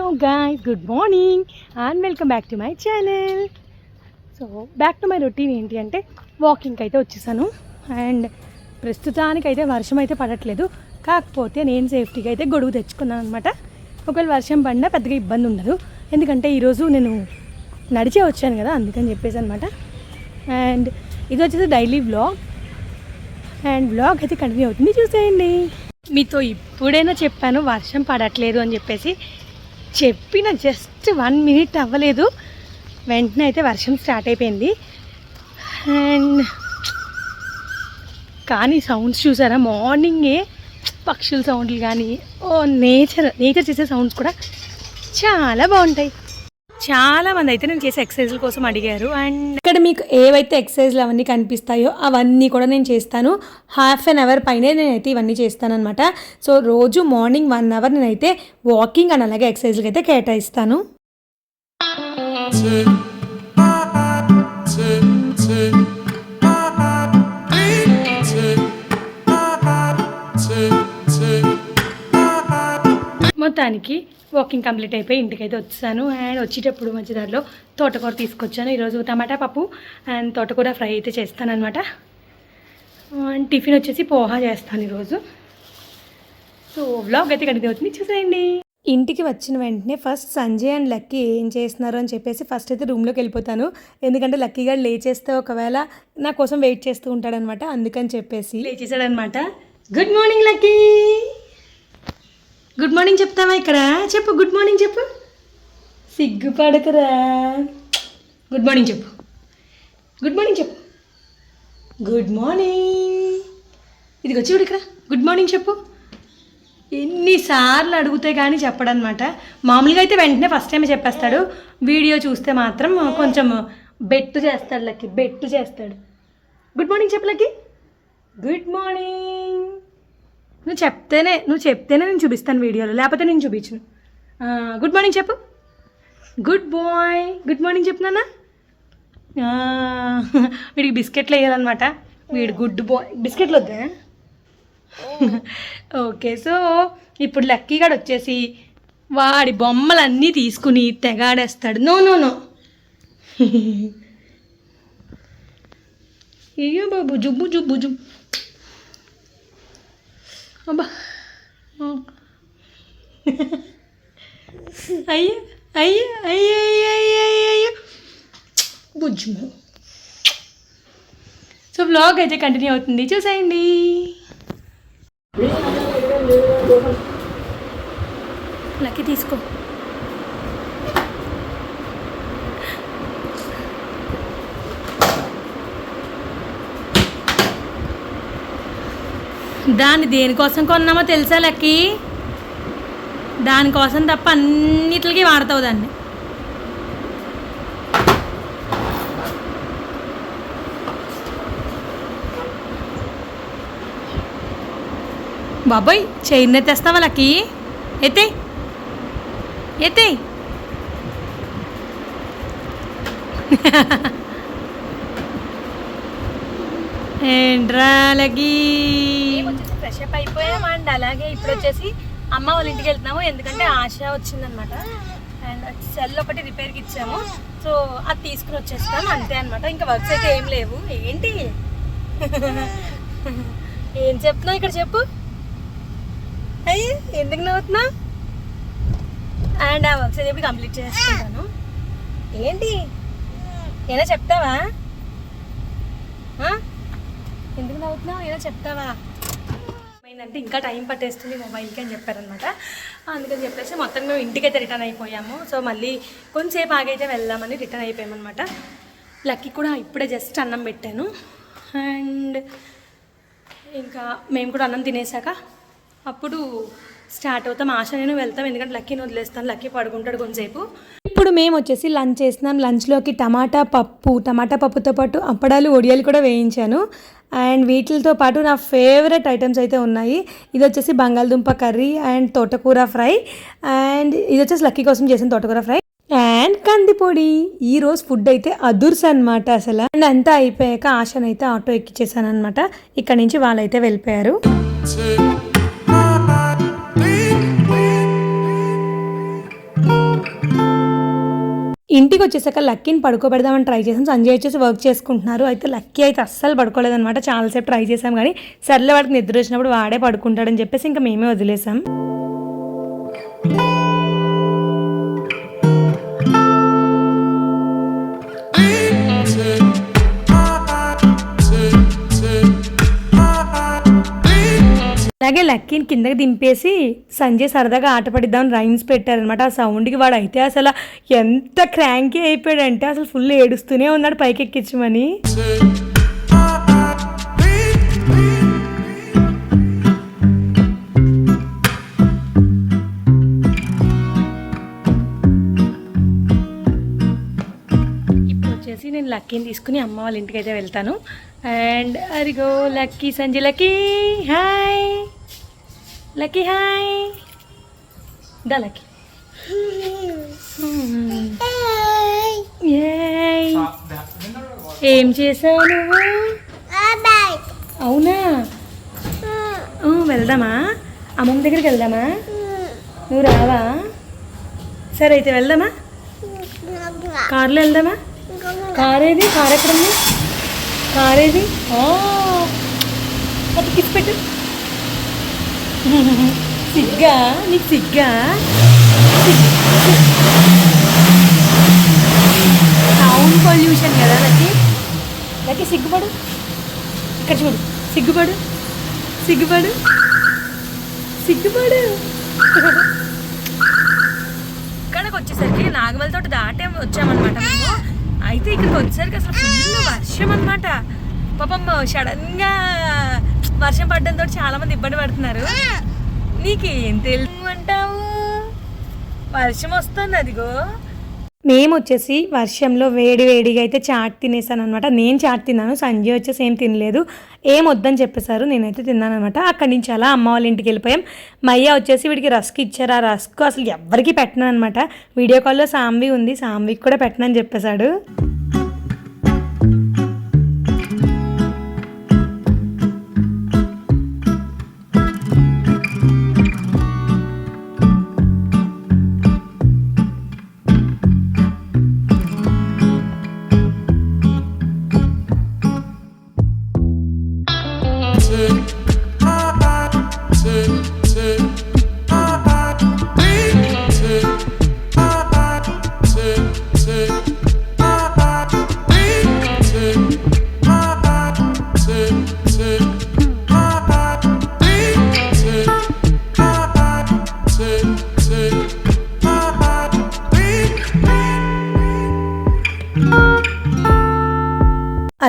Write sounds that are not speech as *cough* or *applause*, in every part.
Hello guys good morning and welcome back to my channel so back to my routine ఏంటి అంటే వాకింగ్కి అయితే వచ్చేసాను. అండ్ ప్రస్తుతానికి అయితే వర్షం అయితే పడట్లేదు. కాకపోతే నేను సేఫ్టీగా అయితే గొడుగు తెచ్చుకున్నాను అనమాట ఒకవేళ వర్షం పడినా పెద్దగా ఇబ్బంది ఉండదు. ఎందుకంటే ఈరోజు నేను నడిచే వచ్చాను కదా అందుకని చెప్పేసి అనమాట అండ్ ఇది వచ్చేసి డైలీ వ్లాగ్ అండ్ వ్లాగ్ అయితే కంటిన్యూ అవుతుంది. చూసేయండి. మీతో ఇప్పుడైనా చెప్పాను వర్షం పడట్లేదు అని చెప్పేసి. చెప్పిన జస్ట్ వన్ మినిట్ అవ్వలేదు. వెంటనే అయితే వర్షం స్టార్ట్ అయిపోయింది. అండ్ కానీ సౌండ్స్ చూసారా? మార్నింగే పక్షుల సౌండ్లు కానీ ఓ నేచర్ నేచర్ చేసే సౌండ్స్ కూడా చాలా బాగుంటాయి. చాలా మంది అయితే నేను చేసే ఎక్సర్సైజ్ల కోసం అడిగారు. అండ్ ఇక్కడ మీకు ఏవైతే ఎక్సర్సైజ్లు అవన్నీ కనిపిస్తాయో అవన్నీ కూడా నేను చేస్తాను. హాఫ్ అన్ అవర్ పైనే నేనైతే ఇవన్నీ చేస్తాను అనమాట సో రోజు మార్నింగ్ వన్ అవర్ నేనైతే వాకింగ్ అండ్ అలాగే ఎక్సర్సైజ్లకి అయితే కేటాయిస్తాను. మొత్తానికి వాకింగ్ కంప్లీట్ అయిపోయి ఇంటికి అయితే వచ్చాను. అండ్ వచ్చేటప్పుడు మధ్య దారిలో తోటకూర తీసుకొచ్చాను. ఈరోజు టమాటా పప్పు అండ్ తోటకూర ఫ్రై అయితే చేస్తాను అనమాట అండ్ టిఫిన్ వచ్చేసి పోహా చేస్తాను ఈరోజు. సో వ్లాగ్ అయితే కడిగి అవుతుంది. చూసేయండి. ఇంటికి వచ్చిన వెంటనే ఫస్ట్ సంజయ్ అండ్ లక్కీ ఏం చేస్తున్నారు అని చెప్పేసి ఫస్ట్ అయితే రూమ్లోకి వెళ్ళిపోతాను. ఎందుకంటే లక్కీ గారు లేచేస్తే ఒకవేళ నా కోసం వెయిట్ చేస్తూ ఉంటాడనమాట అందుకని చెప్పేసి. లేచేసాడనమాట good morning Lucky. Good morning చెప్తావా ఇక్కడ? చెప్పు గుడ్ మార్నింగ్ చెప్పు. సిగ్గుపడకరా. గుడ్ మార్నింగ్ చెప్పు. గుడ్ మార్నింగ్ చెప్పు. గుడ్ మార్నింగ్ ఇదిగో చూడు ఇక్కడ. గుడ్ మార్నింగ్ చెప్పు. ఎన్నిసార్లు అడిగితే కానీ చెప్పడనమాట. మామూలుగా అయితే వెంటనే ఫస్ట్ టైం చెప్పేస్తాడు. వీడియో చూస్తే మాత్రం కొంచెం బెట్టు చేస్తాడు లక్కి. బెట్టు చేస్తాడు. గుడ్ మార్నింగ్ చెప్పు లక్కి. గుడ్ మార్నింగ్ నువ్వు చెప్తేనే నువ్వు చెప్తేనే నేను చూపిస్తాను వీడియోలో. లేకపోతే నేను చూపించను. గుడ్ మార్నింగ్ చెప్పు. గుడ్ బాయ్ గుడ్ మార్నింగ్ చెప్పు నాన్న. వీడికి బిస్కెట్లు వేయాలన్నమాట. వీడు గుడ్ బాయ్ బిస్కెట్లు వద్దా? ఓకే సో ఇప్పుడు లక్కీగాడు వచ్చేసి వాడి బొమ్మలన్నీ తీసుకుని తెగాడేస్తాడు. నో నో నో అయ్యో బాబు జుబ్బు జుబ్బు జుబ్బు. అబ్బా. అయ్యో అయ్యో అయ్యో అయ్యో అయ్యో బుజ్జుము సో బ్లాగ్ అయితే కంటిన్యూ అవుతుంది. చూసేయండి. లక్కీ తీసుకో. దాన్ని దేనికోసం కొన్నామో తెలుసా లక్కి? దానికోసం తప్ప అన్నిటికి వాడతావు దాన్ని. బాబాయ్ చైన్ ఎత్తేస్తావా వాళ్ళకి ఎత్తే ఎత్తే *laughs* ఏంట్రా లక్కీ ఫ్రెష్ అప్ అయిపోయాం అండ్ అలాగే ఇప్పుడు వచ్చేసి అమ్మ వాళ్ళ ఇంటికి వెళ్తున్నాము. ఎందుకంటే ఆశ వచ్చిందనమాట. అండ్ సెల్ ఒకటి రిపేర్కి ఇచ్చాము. సో అది తీసుకుని వచ్చేస్తాం అంతే అనమాట ఇంకా వర్క్స్ అయితే ఏం లేవు. ఏంటి? ఏం చెప్తున్నావు ఇక్కడ చెప్పు. అయ్యి ఎందుకు నవ్వుతున్నా అండ్ ఆ వర్క్స్ అయితే కంప్లీట్ చేసుకుంటాను. ఏంటి? ఏమైనా చెప్తావా? ఎందుకు నవ్వుతున్నావు? ఏదో చెప్తావా? అంటే ఇంకా టైం పట్టేస్తుంది మొబైల్కి అని చెప్పారనమాట. అందుకని చెప్పేసి మొత్తం మేము ఇంటికైతే రిటర్న్ అయిపోయాము. సో మళ్ళీ కొంచెంసేపు ఆగైతే వెళ్దామని రిటర్న్ అయిపోయామన్నమాట లక్కీ కూడా ఇప్పుడే జస్ట్ అన్నం పెట్టాను. అండ్ ఇంకా మేము కూడా అన్నం తినేసాక అప్పుడు స్టార్ట్ అవుతాం. ఆశ నేను వెళ్తాం. ఎందుకంటే లక్కీని వదిలేస్తాను. లక్కీ పడుకుంటాడు కొంచెంసేపు ఇప్పుడు మేము వచ్చేసి లంచ్ చేస్తున్నాం. లంచ్లోకి టమాటా పప్పు టమాటా పప్పుతో పాటు అప్పడాలు ఒడియాలు కూడా వేయించాను. అండ్ వీటితో పాటు నా ఫేవరెట్ ఐటమ్స్ అయితే ఉన్నాయి. ఇది వచ్చేసి బంగాళదుంప కర్రీ అండ్ తోటకూర ఫ్రై. అండ్ ఇది వచ్చేసి లక్కీ కోసం చేసిన తోటకూర ఫ్రై. అండ్ కందిపొడి ఈ రోజు ఫుడ్ అయితే అదుర్స్ అనమాట అసలు. అండ్ అంతా అయిపోయాక ఆశనైతే ఆటో ఎక్కిచ్చేసాను అనమాట ఇక్కడ నుంచి వాళ్ళైతే వెళ్ళిపోయారు. ఇంటికి వచ్చేసాక లక్కీని పడుకోబెడదామని ట్రై చేసాం సంజయ్ వచ్చేసి వర్క్ చేసుకుంటున్నారు. అయితే లక్కీ అయితే అస్సలు పడుకోలేదనమాట చాలాసేపు ట్రై చేసాం కానీ సర్లే వాడికి నిద్ర వచ్చినప్పుడు వాడే పడుకుంటాడని చెప్పేసి ఇంకా మేమే వదిలేసాం. లక్కీని కిందకి దింపేసి సంజయ్ సరదాగా ఆట పడిద్దామని రైమ్స్ పెట్టారనమాట ఆ సౌండ్కి వాడు అయితే అసలు ఎంత క్రాంకీ అయిపోయాడంటే అసలు ఫుల్ ఏడుస్తూనే ఉన్నాడు పైకి ఎక్కించమని ఇప్పుడు వచ్చేసి నేను లక్కీని తీసుకుని అమ్మ వాళ్ళ ఇంటికి అయితే వెళ్తాను. And అరిగో Lucky Sanjay Lucky hi Lucky hi the Lucky ఏయ్. ఏం చేసావు నువ్వు? అవునా? ఊ, వెళ్దామా? అమ్మమ్మ దగ్గరికి వెళ్దామా? నువ్వు రావా? సరే అయితే వెళ్దామా? కార్లో వెళ్దామా? కార్ ఏది కార్ ఎక్కడ ఉంది కార్ ఏది అది కిస్ పెట్టు. సిగ్గా నీకు సిగ్గా? సౌండ్ పొల్యూషన్ కదా నాకు నాకు సిగ్గుపడు. ఇక్కడ చూడు. సిగ్గుపడు. సిగ్గుపడు. సిగ్గుపడు. ఇక్కడికి వచ్చేసరికి నాగమల తోట దాటే వచ్చామన్నమాట మేము. అయితే ఇక్కడికి వచ్చేసరికి అసలు ఫుల్ వర్షం అనమాట పాపం సడన్గా వర్షం పడడంతో చాలా మంది ఇబ్బంది పడుతున్నారు. నీకేం తెలుసు అంటావు? వర్షం వస్తుంది అదిగో. మేము వచ్చేసి వర్షంలో వేడి వేడిగా అయితే చాట్ తినేసాను అనమాట నేను చాట్ తిన్నాను సంజయ్ వచ్చేసి ఏం తినలేదు. ఏం వద్దని చెప్పేశారు నేనైతే తిన్నాను అనమాట అక్కడి నుంచి అలా అమ్మ వాళ్ళ ఇంటికి వెళ్ళిపోయాం. మయ్య వచ్చేసి వీడికి రస్క్ ఇచ్చారు. ఆ రస్క్ అసలు ఎవ్వరికి పెట్టను అనమాట వీడియో కాల్లో సాంబి ఉంది సాంబికి కూడా పెట్టనని చెప్పేశాడు.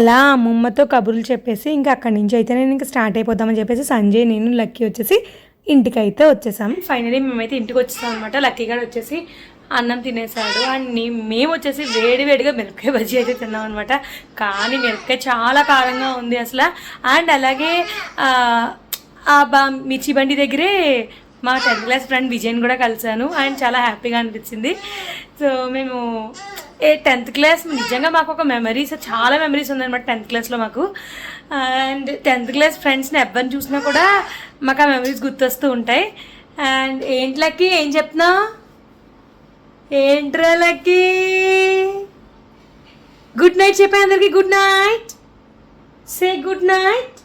అలా అమ్మమ్మతో కబుర్లు చెప్పేసి ఇంకా అక్కడి నుంచి అయితే నేను ఇంకా స్టార్ట్ అయిపోదామని చెప్పేసి సంజయ్ నేను లక్కీ వచ్చేసి ఇంటికి అయితే వచ్చేసాం. ఫైనలీ మేమైతే ఇంటికి వచ్చేసాం అనమాట లక్కీ గారు వచ్చేసి అన్నం తినేసాడు. అండ్ మేము వచ్చేసి వేడి వేడిగా మిరపకాయ బజ్జీ అయితే తిన్నాం అనమాట కానీ మిరపకాయ చాలా కారంగా ఉంది అసలు. అండ్ అలాగే ఆ, బా మిర్చి బండి దగ్గరే మా టెన్త్ క్లాస్ ఫ్రెండ్ విజయన్ కూడా కలిశాను. అండ్ చాలా హ్యాపీగా అనిపించింది. సో మేము ఏ టెన్త్ క్లాస్ నిజంగా మాకు ఒక మెమరీస్ చాలా మెమరీస్ ఉందన్నమాట టెన్త్ క్లాస్లో మాకు. అండ్ టెన్త్ క్లాస్ ఫ్రెండ్స్ని ఎవరిని చూసినా కూడా మాకు ఆ మెమరీస్ గుర్తొస్తూ ఉంటాయి. అండ్ ఏంటి లక్కి? ఏం చెప్తున్నావు ఏంట్రా లక్కి? గుడ్ నైట్ చెప్పాను అందరికి good night say good night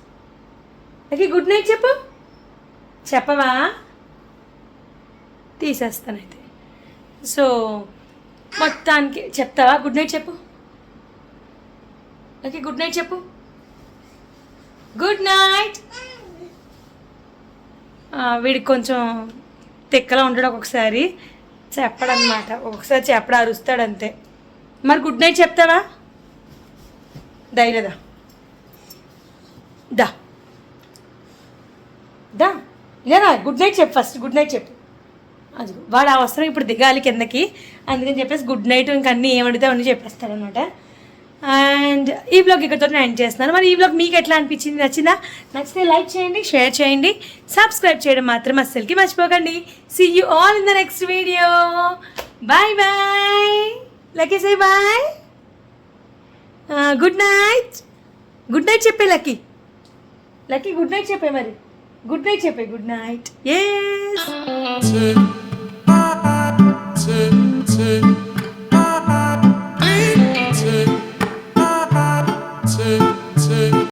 Lucky good night చెప్పు. చెప్పవా? తీసేస్తానైతే. సో మొత్తానికి చెప్తావా? గుడ్ నైట్ చెప్పు. ఓకే గుడ్ నైట్ చెప్పు. గుడ్ నైట్ వీడికి కొంచెం తెక్కలా ఉంటాడు ఒక్కొక్కసారి. చెప్పడనమాట ఒక్కొక్కసారి చెప్పడా అరుస్తాడు అంతే మరి గుడ్ నైట్ చెప్తావా? ధైర్యదా దా. దా. లేదా గుడ్ నైట్ చెప్పు ఫస్ట్ గుడ్ నైట్ చెప్పు. అది వాడు అవసరం ఇప్పుడు దిగాలి కిందకి. అందుకని చెప్పేసి గుడ్ నైట్ ఇంక అన్నీ ఏమడితే అన్నీ చెప్పేస్తాడనమాట. అండ్ ఈ బ్లాగ్ ఇక్కడితో నేను ఎండ్ చేస్తున్నాను. మరి ఈ బ్లాగ్ మీకు ఎట్లా అనిపించింది? నచ్చిందా? నచ్చితే లైక్ చేయండి షేర్ చేయండి. సబ్స్క్రైబ్ చేయడం మాత్రం అస్సలకి మర్చిపోకండి. See you all in the next video bye bye Lucky say bye good night good night చెప్పే లక్కీ లక్కీ గుడ్ నైట్ చెప్పే మరి. గుడ్ నైట్ చెప్పే గుడ్ నైట్ ఏ